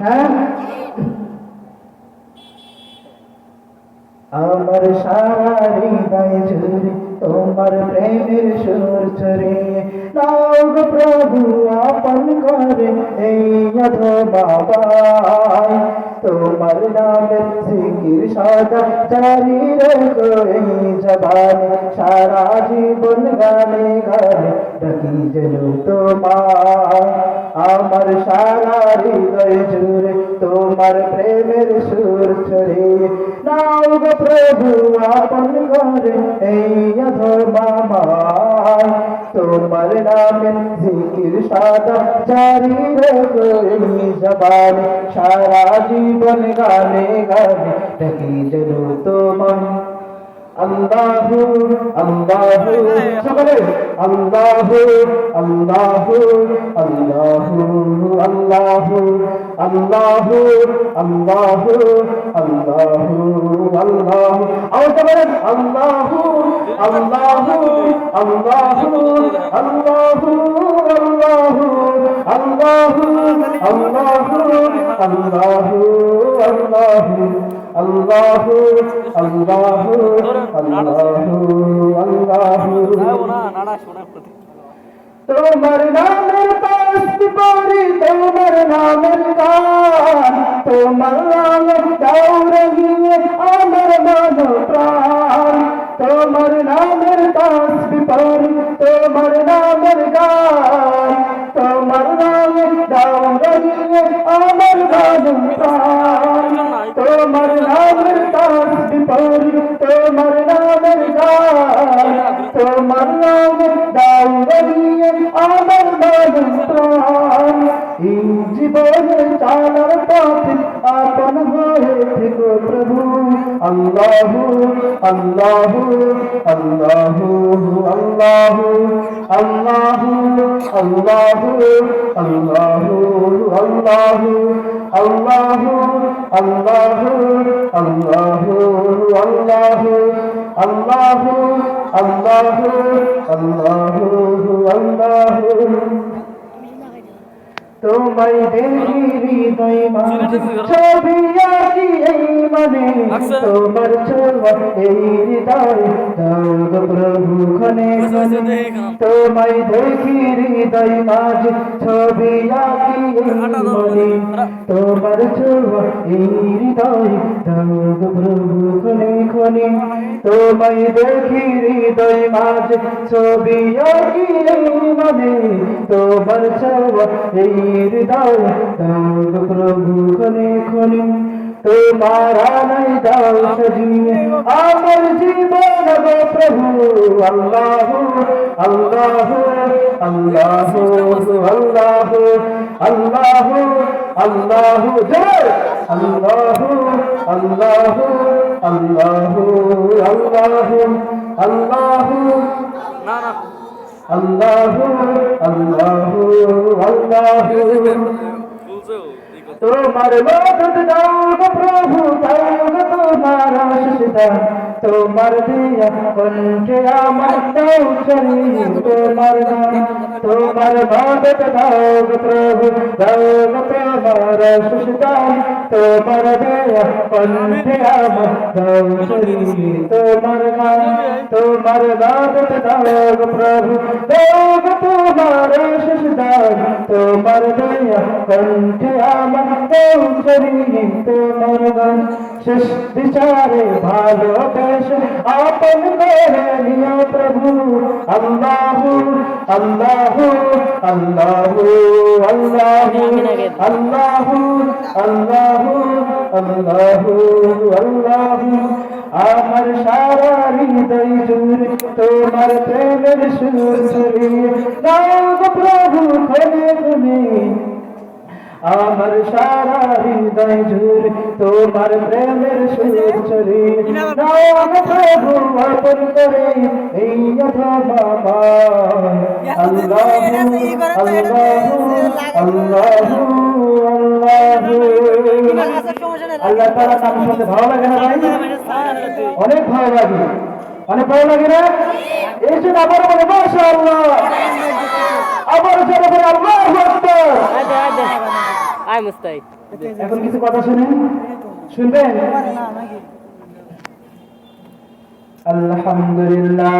হ্যাঁ? আমার সারা হৃদয় জুড়ে তোমার প্রেমের সুর ছুরি নাগ প্রভু, আপন করে, এই বাবাই তোমার নামে জিকির সদা জারি রেখো এই জবানে। সারা জীবন গানে গানে ডাকি যেন তোমার আমার সারা হৃদয় জুড়ে তোমার প্রেমের সুর ছড়িয়ে। নাও গো প্রভু আপন তোমার নামে জিকির সাদা জারি এই জবানে সারা জীবন গানে গানে ডাকি যেন তোমার আল্লাহু আল্লাহু সকলে আল্লাহু আল্লাহু আল্লাহু আল্লাহু আল্লাহু আল্লাহু আল্লাহু আল্লাহু আল্লাহু আল্লাহু আল্লাহু তোমার নামের পাশে পড়ি তোমার নামের গান তোমার নামের দৌড়িয়ে তোমার নামের পাশে পড়ি তোমার নামের গান তোমার নামের দৌড়িয়ে আমার মন প্রাণ এই জীবনে চালার পথে আপন হয়ে প্রভু আল্লাহু আল্লাহু আল্লাহু আল্লাহু আল্লাহু আল্লাহু আল্লাহু আল্লাহু আল্লাহু আল্লাহ আল্লাহ আল্লাহ আল্লাহ আল্লাহ আল্লাহ আল্লাহ। তোমায় দেখি হৃদয় মাঝে। ছবি আঁকি এই মনে তোমার ছোঁয়া এই হৃদয়। দাও গো প্রভু খনে খনে তোমায় দেখি হৃদয় মাঝে। ছবি আঁকি এই মনে তোমার ছোঁয়া এই হৃদয়। দাও গো প্রভু খনে খনে তোমায় দেখি হৃদয় মাঝে। ছবি আঁকি এই মনে তোমার ছোঁয়া এই দাও গো প্রভু খনে খনে। তোমার আনাই দাও সজিয়ে আমার জীবন গো প্রভু, আল্লাহ আল্লাহ আল্লাহ আল্লাহ আল্লাহ আল্লাহ আল্লাহ আল্লাহ আল্লাহ আল্লাহ আল্লাহ। আল্লাহ আল্লাহ আল্লাহ। তোমার মদত দাও গো প্রভু দাও গো তোমার আশিস দান তোমার দিয়া কণ্ঠে আমার দাও চলি তোমার দান তোমার মদত দাও গো প্রভু, দাও গো তোমার সুস্তান তোমার দেয়া পন্থিয়াম দাও শরীরে তোমার নাম তোমার নাম দাও প্রভু দাও তোমার সুস্তান তোমার দেয়া পন্থিয়াম দাও শরীরে তোমার গান শেষ বিচারে ভালো বেশ আপন করে নিও প্রভু আল্লাহু আল্লাহু আল্লাহু আল্লাহু আল্লাহু আল্লাহু আল্লাহু আল্লাহু আমার সারা হৃদয় জুড়ে তোমার প্রেমের সুর দাও প্রভু খনে খনে আমার সারা হৃদয় জুড়ে তোমার প্রেমের সুর দাও গো প্রভু, আপন করে এই বাবা। আল্লাহ আল্লাহ আল্লাহ আল্লাহ। তাআলা নাম শুনতে ভালো লাগে না ভাই? অনেক ভালো লাগে। অনেক ভালো লাগে না? এই জন্য আবার বলে, মাশাআল্লাহ। আবার জোরে করে আচ্ছা, আচ্ছা। এখন কিছু কথা শুনেন? শুনবেন? আলহামদুলিল্লাহ।